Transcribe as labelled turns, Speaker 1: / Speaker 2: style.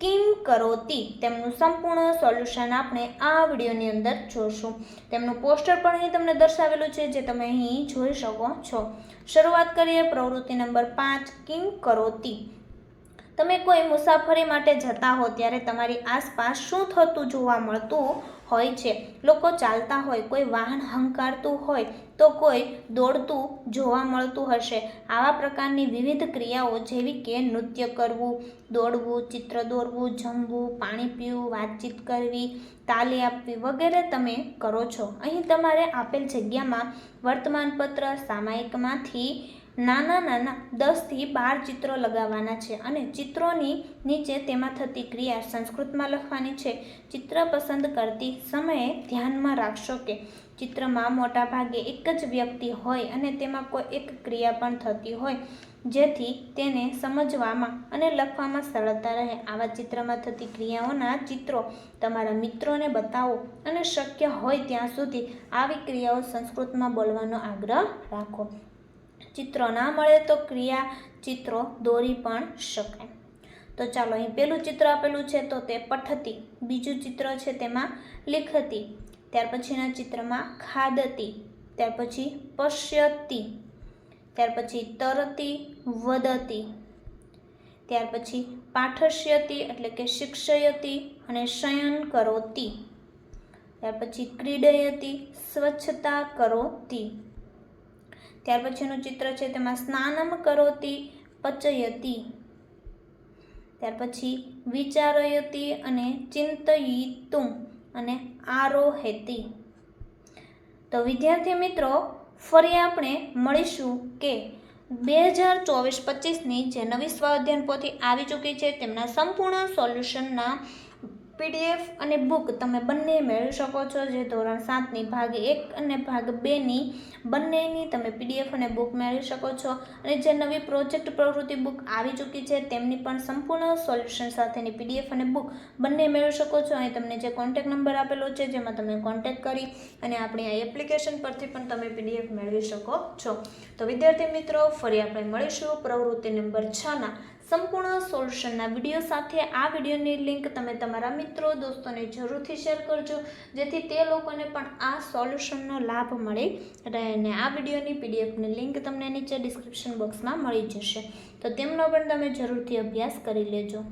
Speaker 1: Kim કરોતી તેમનું સંપૂર્ણ solution આપણે આ વિડીયોની અંદર જોશું. તેમનું પોસ્ટર પણ અહીં તમને દર્શાવેલું છે, જે તમે અહીં જોઈ શકો છો. શરૂઆત કરીએ પ્રવૃત્તિ નંબર પાંચ, કિમ કરોતી તમે કોઈ મુસાફરી માટે જતા હો ત્યારે તમારી આસપાસ શું થતું જોવા મળતું હોય છે? લોકો ચાલતા હોય, કોઈ વાહન હંકારતું હોય તો કોઈ દોડતું જોવા મળતું હશે. આવા પ્રકારની વિવિધ ક્રિયાઓ જેવી કે નૃત્ય કરવું, દોડવું, ચિત્ર દોરવું, જમવું, પાણી પીવું, વાતચીત કરવી, તાલી આપવી વગેરે તમે કરો છો. અહીં તમારે આપેલ જગ્યામાં વર્તમાનપત્ર, સામાયિકમાંથી નાના નાના દસથી બાર ચિત્રો લગાવવાના છે અને ચિત્રોની નીચે તેમાં થતી ક્રિયા સંસ્કૃતમાં લખવાની છે. ચિત્ર પસંદ કરતી સમયે ધ્યાનમાં રાખશો કે ચિત્રમાં મોટાભાગે એક જ વ્યક્તિ હોય અને તેમાં કોઈ એક ક્રિયા પણ થતી હોય, જેથી તેને સમજવામાં અને લખવામાં સરળતા રહે. આવા ચિત્રમાં થતી ક્રિયાઓના ચિત્રો તમારા મિત્રોને બતાવો અને શક્ય હોય ત્યાં સુધી આવી ક્રિયાઓ સંસ્કૃતમાં બોલવાનો આગ્રહ રાખો. ચિત્રો ના મળે તો ક્રિયા ચિત્રો દોરી પણ શકાય તો ચાલો, અહીં પેલું ચિત્ર આપેલું છે તો તે પઠતી. બીજું ચિત્ર છે તેમાં લિખતી. ત્યાર પછીના ચિત્રમાં ખાદતી. ત્યાર પછી પશ્યતી. ત્યાર પછી તરતી, વદતી. ત્યાર પછી પાઠશ્યતી એટલે કે શિક્ષયતી અને શયન કરોતી. ત્યાર પછી ક્રીડયતી, સ્વચ્છતા કરોતી. ત્યાર પછીનું ચિત્ર છે તેમાં સ્નાનમ કરોતી પચયતી. ત્યાર પછી વિચારયતી અને ચિંતયિતું અને આરોહેતી. તો વિદ્યાર્થી મિત્રો, ફરી આપણે મળીશું કે બે હજાર ચોવીસ પચીસની જે નવી સ્વાધ્યાયન પોથી આવી ચૂકી છે તેમના સંપૂર્ણ સોલ્યુશનના પીડીએફ અને બુક તમે બંને મેળવી શકો છો. જે ધોરણ સાતની ભાગ એક અને ભાગ બેની બંનેની તમે પીડીએફ અને બુક મેળવી શકો છો. અને જે નવી પ્રોજેક્ટ પ્રવૃત્તિ બુક આવી ચૂકી છે, તેમની પણ સંપૂર્ણ સોલ્યુશન સાથેની પીડીએફ અને બુક બંને મેળવી શકો છો. અહીં તમને જે કોન્ટેક નંબર આપેલો છે, જેમાં તમે કોન્ટેક કરી અને આપણી આ એપ્લિકેશન પરથી પણ તમે પીડીએફ મેળવી શકો છો. તો વિદ્યાર્થી મિત્રો, ફરી આપણે મળીશું પ્રવૃત્તિ નંબર છના સંપૂર્ણ સોલ્યુશનના વીડિયો સાથે આ વિડીયોની લિંક તમે તમારા મિત્રો, દોસ્તોને જરૂરથી શેર કરજો, જેથી તે લોકોને પણ આ સોલ્યુશનનો લાભ મળી રહે અને આ વિડીયોની પીડીએફની લિંક તમને નીચે ડિસ્ક્રિપ્શન બોક્સમાં મળી જશે. તો તેમનો પણ તમે જરૂરથી અભ્યાસ કરી લેજો.